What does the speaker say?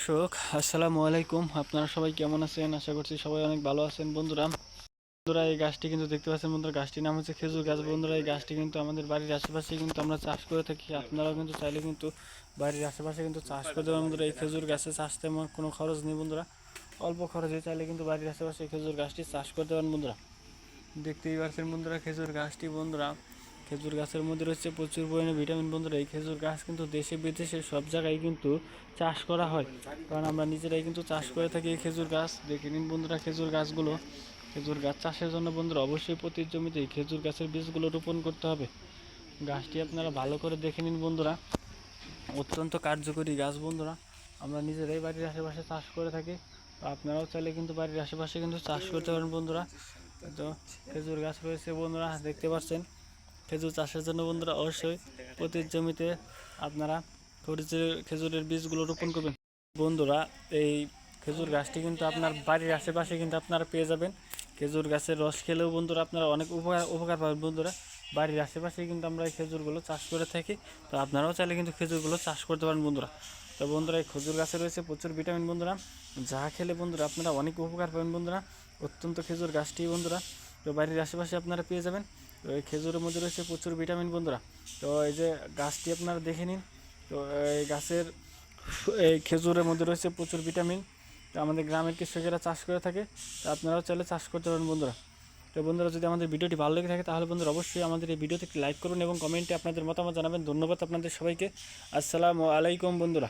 দর্শক, আসসালামু আলাইকুম। আপনারা সবাই কেমন আছেন? আশা করছি সবাই অনেক ভালো আছেন। বন্ধুরা বন্ধুরা, এই গাছটি কিন্তু দেখতে পাচ্ছেন বন্ধুরা, গাছটির নাম হচ্ছে খেজুর গাছ। বন্ধুরা, এই গাছটি কিন্তু আমাদের বাড়ির আশেপাশে কিন্তু আমরা চাষ করে থাকি। আপনারাও কিন্তু চাইলে কিন্তু বাড়ির আশেপাশে কিন্তু চাষ করতে পারেন বন্ধুরা, এই খেজুর গাছে চাষ তেমন কোনো খরচ নেই বন্ধুরা। অল্প খরচে চাইলে কিন্তু বাড়ির আশেপাশে খেজুর গাছটি চাষ করতে পারেন বন্ধুরা। দেখতেই পাচ্ছেন বন্ধুরা, খেজুর গাছটি বন্ধুরা। খেজুর গাছের মধ্যে রয়েছে প্রচুর পরিমাণে ভিটামিন বন্ধুরা এই খেজুর গাছ কিন্তু দেশে, বিদেশে সব জায়গায় কিন্তু চাষ করা হয়। কারণ আমরা নিজেরাই কিন্তু চাষ করে থাকি এই খেজুর গাছ। দেখে নিন বন্ধুরা খেজুর গাছগুলো। খেজুর গাছ চাষের জন্য বন্ধুরা অবশ্যই প্রতি জমিতে খেজুর গাছের বীজগুলো রোপণ করতে হবে। গাছটি আপনারা ভালো করে দেখে নিন বন্ধুরা। অত্যন্ত কার্যকরী গাছ বন্ধুরা। আমরা নিজেরাই বাড়ির আশেপাশে চাষ করে থাকি। আপনারাও চাইলে কিন্তু বাড়ির আশেপাশে কিন্তু চাষ করতে পারেন বন্ধুরা। তো খেজুর গাছ রয়েছে বন্ধুরা, দেখতে পাচ্ছেন। খেজুর চাষের জন্য বন্ধুরা অবশ্যই প্রতি জমিতে আপনারা খেজুরের খেজুরের বীজগুলো রোপণ করবেন। বন্ধুরা, এই খেজুর গাছটি কিন্তু আপনার বাড়ির আশেপাশে কিন্তু আপনারা পেয়ে যাবেন। খেজুর গাছের রস খেলেও বন্ধুরা আপনারা অনেক উপকার উপকার পাবেন বন্ধুরা। বাড়ির আশেপাশে কিন্তু আমরা এই খেজুরগুলো চাষ করে থাকি। তো আপনারাও চাইলে কিন্তু খেজুরগুলো চাষ করতে পারেন বন্ধুরা। তো বন্ধুরা, এই খেজুর গাছে রয়েছে প্রচুর ভিটামিন বন্ধুরা। যা খেলে বন্ধুরা আপনারা অনেক উপকার পাবেন বন্ধুরা। অত্যন্ত খেজুর গাছটি বন্ধুরা। তো বাড়ির আশেপাশে আপনারা পেয়ে যাবেন। তো এই খেজুরের মধ্যে রয়েছে প্রচুর ভিটামিন বন্ধুরা। তো এই যে গাছটি আপনারা দেখে নিন। তো এই গাছের এই খেজুরের মধ্যে রয়েছে প্রচুর ভিটামিন। তো আমাদের গ্রামের কৃষকেরা চাষ করে থাকে। তো আপনারাও চাইলে চাষ করতে পারেন বন্ধুরা। তো বন্ধুরা, যদি আমাদের ভিডিওটি ভালো লেগে থাকে, তাহলে বন্ধুরা অবশ্যই আমাদের এই ভিডিওতে লাইক করুন এবং কমেন্টে আপনাদের মতামত জানাবেন। ধন্যবাদ আপনাদের সবাইকে। আসসালামু আলাইকুম বন্ধুরা।